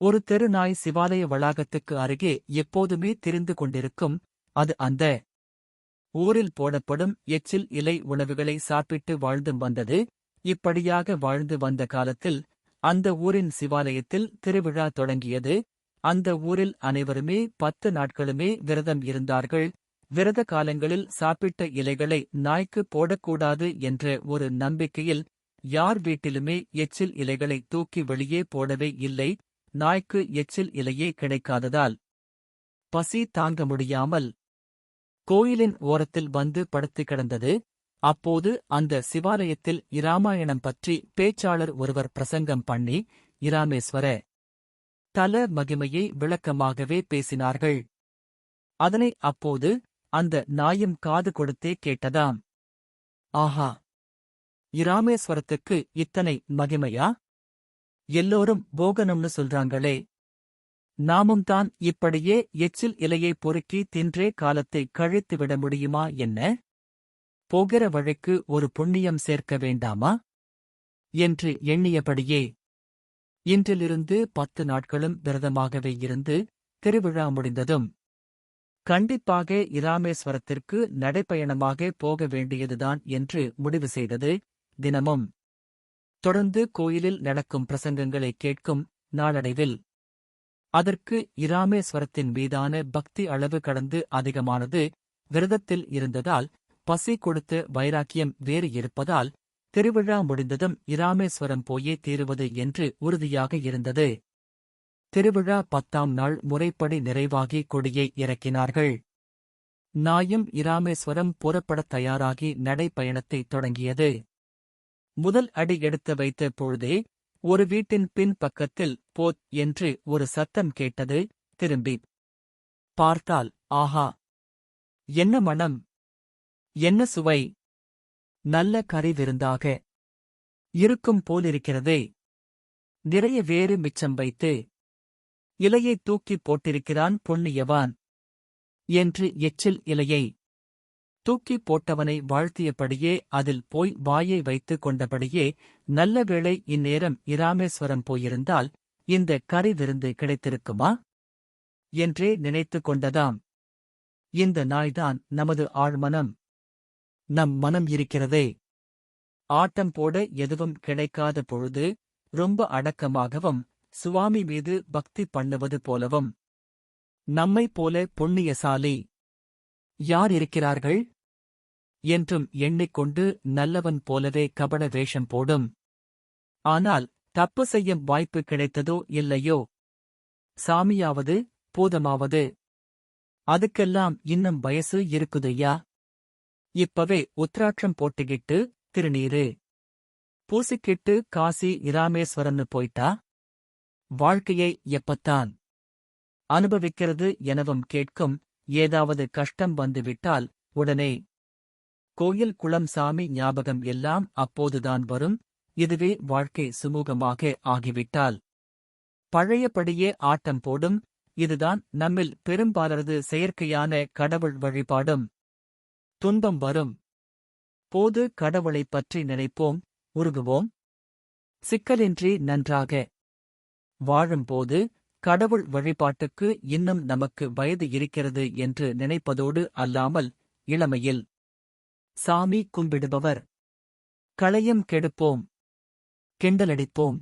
ஒரு தெருநாய் சிவாலய வளாகத்துக்கு அருகே எப்போதுமே திரிந்து கொண்டிருக்கும் அது அந்த ஊரில் போடப்படும் எச்சில் இலை உணவுகளை சாப்பிட்டு வாழ்ந்து வந்தது. இப்படியாக வாழ்ந்து வந்த காலத்தில் அந்த ஊரின் சிவாலயத்தில் திருவிழா தொடங்கியது. அந்த ஊரில் அனைவருமே பத்து நாட்களுமே விரதம் இருந்தார்கள். விரத காலங்களில் சாப்பிட்ட இலைகளை நாய்க்கு போடக்கூடாது என்ற ஒரு நம்பிக்கையில் யார் வீட்டிலுமே எச்சில் இலைகளை தூக்கி வெளியே போடவே இல்லை. நாய்க்கு எச்சில் இலையே கிடைக்காததால். பசி தாங்க முடியாமல். கோயிலின் ஓரத்தில் வந்து படுத்து கிடந்தது. அப்போது அந்த சிவாலயத்தில் இராமாயணம் பற்றி பேச்சாளர் ஒருவர் பிரசங்கம் பண்ணி இராமேஸ்வர தல மகிமையை விளக்கமாகவே பேசினார்கள். அதனை அப்போது அந்த நாயும் காது கொடுத்தே கேட்டதாம். ஆஹா இராமேஸ்வரத்துக்கு இத்தனை மகிமையா? எல்லோரும் போகணும்னு சொல்றாங்களே. நாமும் தான் இப்படியே எச்சில் இலையை பொறுக்கி தின்றே காலத்தை கழித்து விட முடியுமா என்ன? போகிற வழிக்கு ஒரு புண்ணியம் சேர்க்க வேண்டாமா? என்று எண்ணியபடியே இன்றிலிருந்து பத்து நாட்களும் விரதமாகவே இருந்து திருவிழா முடிந்ததும் கண்டிப்பாக இராமேஸ்வரத்திற்கு நடைப்பயணமாக போக வேண்டியதுதான் என்று முடிவு செய்தது தினமும். தொடர்ந்து கோயிலில் நடக்கும் பிரசங்கங்களை கேட்கும் நாளடைவில். அதற்கு இராமேஸ்வரத்தின் மீதான பக்தி அளவு கடந்து அதிகமானது விரதத்தில் இருந்ததால் பசி கொடுத்து வைராக்கியம் வேறு இருப்பதால் திருவிழா முடிந்ததும் இராமேஸ்வரம் போயே தீருவது என்று உறுதியாக இருந்தது. திருவிழா பத்தாம் நாள் முறைப்படி நிறைவாகி கொடியை இறக்கினார்கள். நாயும் இராமேஸ்வரம் புறப்படத் தயாராகி நடைப்பயணத்தை தொடங்கியது. முதல் அடி எடுத்து வைத்த பொழுதே ஒரு வீட்டின் பின் பக்கத்தில் போத் என்று ஒரு சத்தம் கேட்டது திரும்பி. பார்த்தால் ஆஹா! என்ன மணம் என்ன சுவை? நல்ல கறி விருந்தாக இருக்கும் போலிருக்கிறதே. நிறைய வேறு மிச்சம் வைத்து இலையை தூக்கிப் போட்டிருக்கிறான் பொன்னியவான். என்று எச்சில் இலையை தூக்கிப் போட்டவனை வாழ்த்தியபடியே அதில் போய் வாயை வைத்துக் கொண்டபடியே நல்ல வேளை இந்நேரம் இராமேஸ்வரம் போயிருந்தால் இந்த கறி விருந்து கிடைத்திருக்குமா? என்றே நினைத்துக் கொண்டதாம். இந்த நாய்தான் நமது ஆழ்மனம். நம் மனம் இருக்கிறதே. ஆட்டம் போட எதுவும் கிடைக்காத பொழுது ரொம்ப அடக்கமாகவும் சுவாமி மீது பக்தி பண்ணுவது போலவும். நம்மைப் போல புண்ணியசாலி. யார் இருக்கிறார்கள்? என்றும் எண்ணிக்கொண்டு நல்லவன் போலவே கபட வேஷம் போடும். ஆனால் தப்பு செய்யும் வாய்ப்பு கிடைத்ததோ இல்லையோ? சாமியாவது பூதமாவது? அதுக்கெல்லாம் இன்னும் வயசு இருக்குதையா? இப்பவே உத்ராட்சம் போட்டுக்கிட்டு திருநீரு. பூசிக்கிட்டு காசி இராமேஸ்வரன்னு போயிட்டா? வாழ்க்கையை எப்பத்தான்? அனுபவிக்கிறது எனவும் கேட்கும். ஏதாவது கஷ்டம் வந்துவிட்டால் உடனே கோயில் குளம் சாமி ஞாபகம் எல்லாம் அப்போதுதான் வரும். இதுவே வாழ்க்கை சுமூகமாக ஆகிவிட்டால். பழையபடியே ஆட்டம் போடும். இதுதான் நம்மில் பெரும்பாலரது செயற்கையான கடவுள் வழிபாடும். துன்பம் வரும். போது கடவுளைப் பற்றி நினைப்போம். உருகுவோம். சிக்கலின்றி நன்றாக. வாழும்போது கடவுள் வழிபாட்டுக்கு இன்னும் நமக்கு வயது இருக்கிறது என்று நினைப்பதோடு அல்லாமல் இளமையில் சாமி கும்பிடுபவர். களையம் கெடுப்போம். கிண்டலடிப்போம்